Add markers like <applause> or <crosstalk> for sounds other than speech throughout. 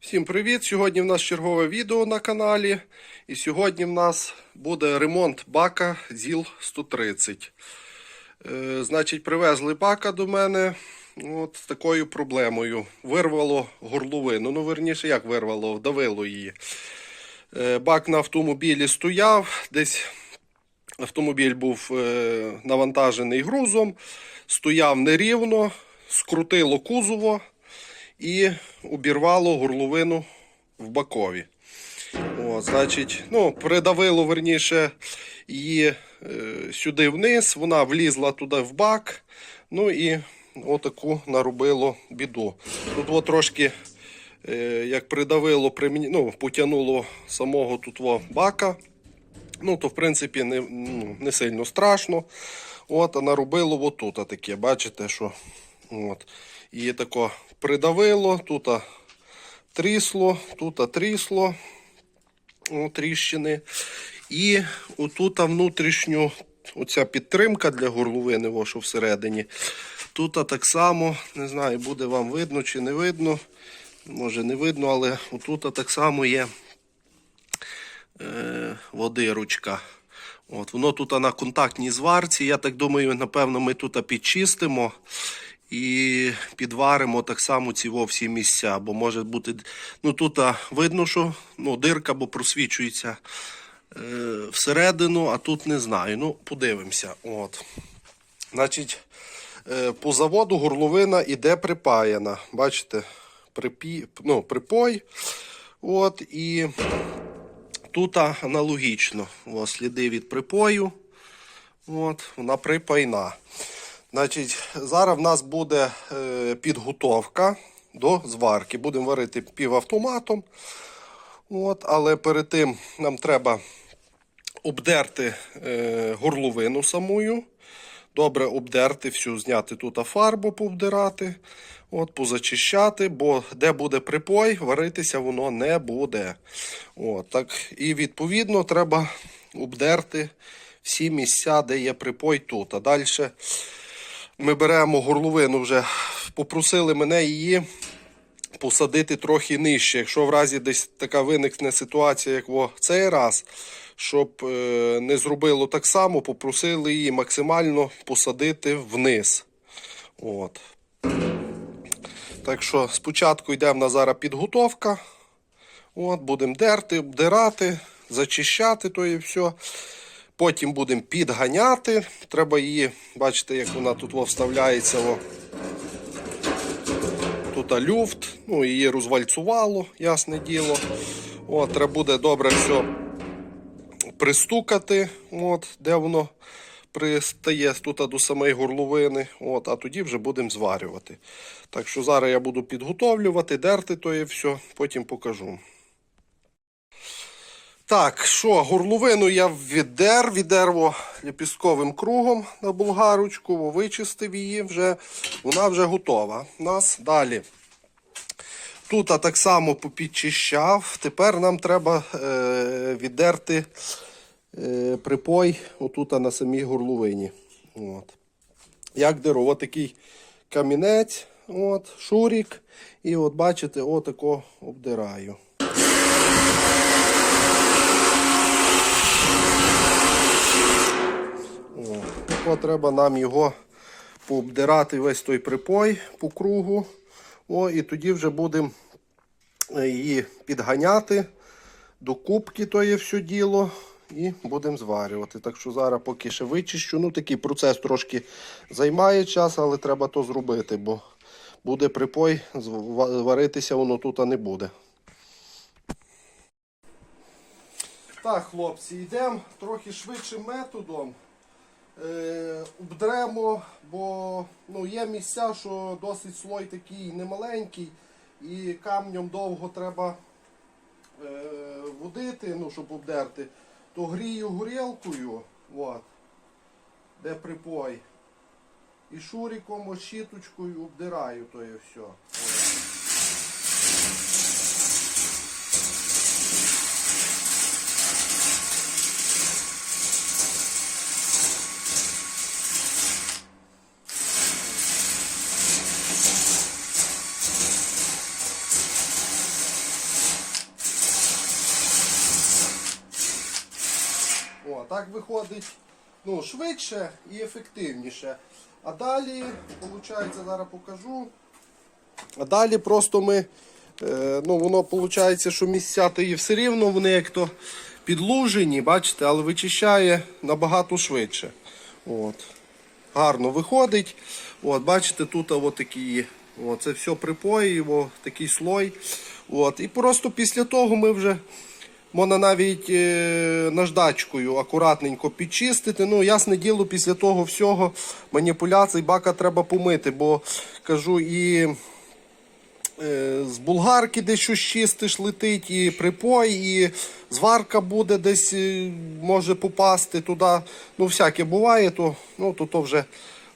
Всім привіт! Сьогодні в нас чергове відео на каналі. І сьогодні в нас буде ремонт бака ЗІЛ 130. Е, значить, привезли бака до мене от, з такою проблемою. Вирвало горловину. Ну, верніше, як вирвало, вдавило її. Е, бак на автомобілі стояв, десь автомобіль був е, навантажений грузом, стояв нерівно, скрутило кузово і обірвало горловину в бакові. О, значить, ну, придавило верніше її е, сюди вниз, вона влізла туди в бак. Ну і отаку наробило біду. Тут от трошки, е, як придавило, примі- ну, потягнуло самого тут бака. Ну, то в принципі не, ну, не сильно страшно. От, а наробило отут таке, бачите, що от. І тако придавило, тут трісло, тут трісло о, тріщини. І отут внутрішню оця підтримка для горловини, о, що всередині. Тут так само, не знаю, буде вам видно чи не видно. Може не видно, але отут так само є е, водиручка. От, воно тут на контактній зварці. Я так думаю, напевно, ми тут підчистимо і підваримо так само ці всі місця. Бо може бути. Ну тут видно, що ну, дирка, бо просвічується е, всередину, а тут не знаю. Ну, подивимося. От. Значить, е, по заводу горловина іде припаяна. Бачите, припі, ну, припой. От, і Тут аналогічно. О, сліди від припою. От, вона припайна. Значить, зараз в нас буде е, підготовка до зварки. Будемо варити півавтоматом. От, але перед тим нам треба обдерти е, горловину самою. Добре обдерти всю, зняти тут фарбу, пообдирати, от, позачищати, бо де буде припой, варитися воно не буде. От, так, І відповідно треба обдерти всі місця, де є припой тут. А далі ми беремо горловину вже, попросили мене її посадити трохи нижче. Якщо в разі десь така виникне ситуація, як в цей раз, щоб е, не зробило так само, попросили її максимально посадити вниз. От. Так що спочатку йде в нас зараз підготовка. От, Будемо дерти, обдирати, зачищати то і все. Потім будемо підганяти. Треба її, бачите, як вона тут вставляється. Тут люфт, ну, її розвальцювало, ясне діло. От, Треба буде добре все пристукати, от, де воно пристає тут до самої горловини. От, а тоді вже будемо зварювати. Так що зараз я буду підготовлювати, дерти то і все, потім покажу. Так, що, горловину я віддер, відерво ліпістковим кругом на болгарочку, вичистив її, вже, вона вже готова. У нас далі. Тут так само попідчищав. Тепер нам треба е, віддерти е, припой отут на самій горловині. От. Як деру, от такий камінець, от, шурік. І от бачите, отако обдираю. О, треба нам його пообдирати весь той припой по кругу. О, і тоді вже будемо її підганяти до кубки, то є все діло. І будемо зварювати. Так що зараз поки ще вичищу. Ну, такий процес трошки займає час, але треба то зробити, бо буде припой, варитися воно тут не буде. Так, хлопці, йдемо трохи швидшим методом. Е, обдремо, бо ну, є місця, що досить слой такий немаленький, і камнем довго треба е, водити, ну, щоб обдерти, то грію горілкою, от, де припой. І шуриком, щіточкою обдираю то і все. От. Так виходить ну, швидше і ефективніше. А далі, виходить, зараз покажу. А далі просто ми, е, ну воно виходить, що місця то і все рівно вони як то підлужені, бачите, але вичищає набагато швидше. От. Гарно виходить. От, бачите, тут от такі, от, це все припої, о, такий слой. От. І просто після того ми вже можна навіть е, наждачкою акуратненько підчистити. Ну, ясне діло, після того всього маніпуляцій бака треба помити, бо кажу і. Е, з булгарки десь чистиш, летить, і припой, і зварка буде десь е, може попасти туди. Ну, всяке буває, то, ну, то, то вже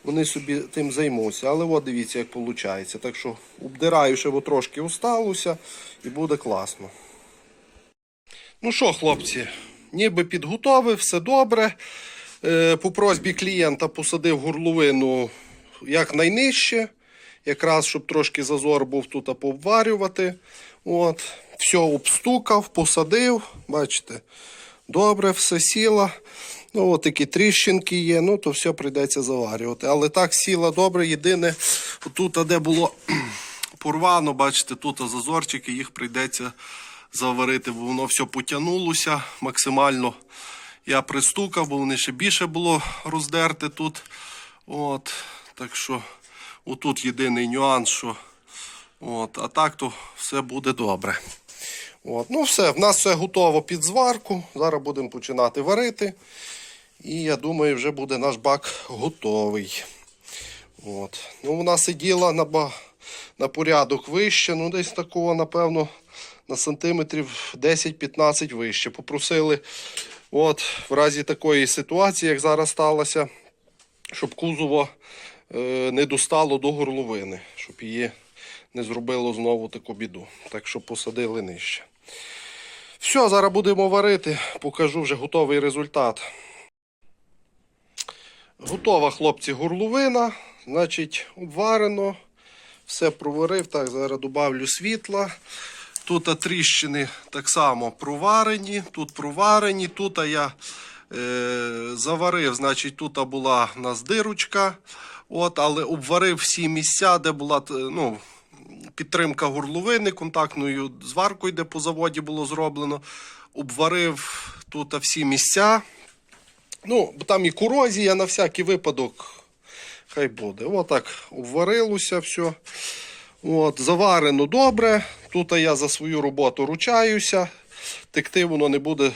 вони собі тим займуться. Але от дивіться, як виходить. Так що обдираю, ще бо трошки осталося, і буде класно. Ну що, хлопці, ніби підготовив, все добре. Е, По просьбі клієнта посадив горловину якнайнижче, якраз щоб трошки зазор був тут пообварювати. От. Все обстукав, посадив. Бачите, добре, все сіло. Ну, от такі тріщинки є, ну то все прийдеться заварювати. Але так сіла добре. Єдине, тут, де було <clears throat> порвано, бачите, тут зазорчики, їх прийдеться заварити, бо воно все потягнулося максимально. Я пристукав, бо вони ще більше було роздерти тут. От, так що отут єдиний нюанс, що от, а так то все буде добре. От, ну все, в нас все готово під зварку. Зараз будемо починати варити. І я думаю, вже буде наш бак готовий. От. Ну, вона сиділа на, ба... на порядок вище, ну десь такого, напевно, на сантиметрів 10-15 вище. Попросили, от, в разі такої ситуації, як зараз сталося, щоб кузово е, не достало до горловини, щоб її не зробило знову таку біду. Так що посадили нижче. Все, зараз будемо варити, покажу вже готовий результат. Готова, хлопці, горловина. Значить, обварено. Все проварив. Так, зараз додавлю світла. Тут тріщини так само проварені, тут проварені. Тут я е, заварив, значить, тут була у нас дирочка. От, але обварив всі місця, де була е, ну, підтримка горловини контактною зваркою, де по заводі було зроблено. Обварив тут всі місця. Ну, бо там і корозія на всякий випадок. Хай буде. Отак обварилося все. От, заварено добре. Тут я за свою роботу ручаюся. Текти воно не буде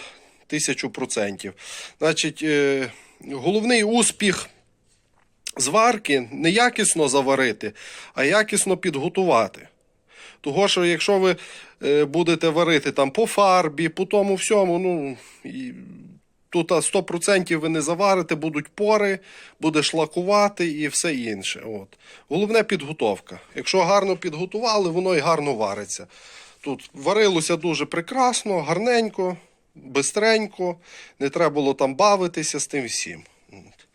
тисячу процентів. Значить, е, головний успіх зварки не якісно заварити, а якісно підготувати. Того, що якщо ви е, будете варити там по фарбі, по тому всьому, ну. Тут 100% ви не заварите, будуть пори, буде шлакувати і все інше. От. Головне підготовка. Якщо гарно підготували, воно і гарно вариться. Тут варилося дуже прекрасно, гарненько, бистренько, не треба було там бавитися з тим всім. От.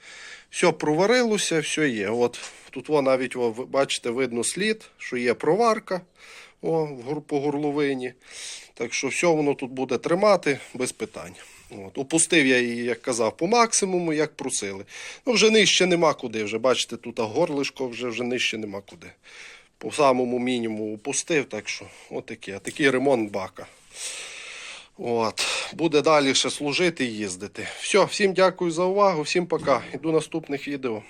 Все проварилося, все є. От. Тут о, навіть о, бачите, видно слід, що є проварка о, по горловині. Так що все воно тут буде тримати без питань. От. Опустив я її, як казав, по максимуму, як просили. Ну, вже нижче нема куди. Вже бачите, тут горлишко, вже, вже нижче нема куди. По самому мінімуму опустив, так що отаке. Такий ремонт бака. От. Буде далі ще служити і їздити. Все, всім дякую за увагу, всім пока. Іду наступних відео.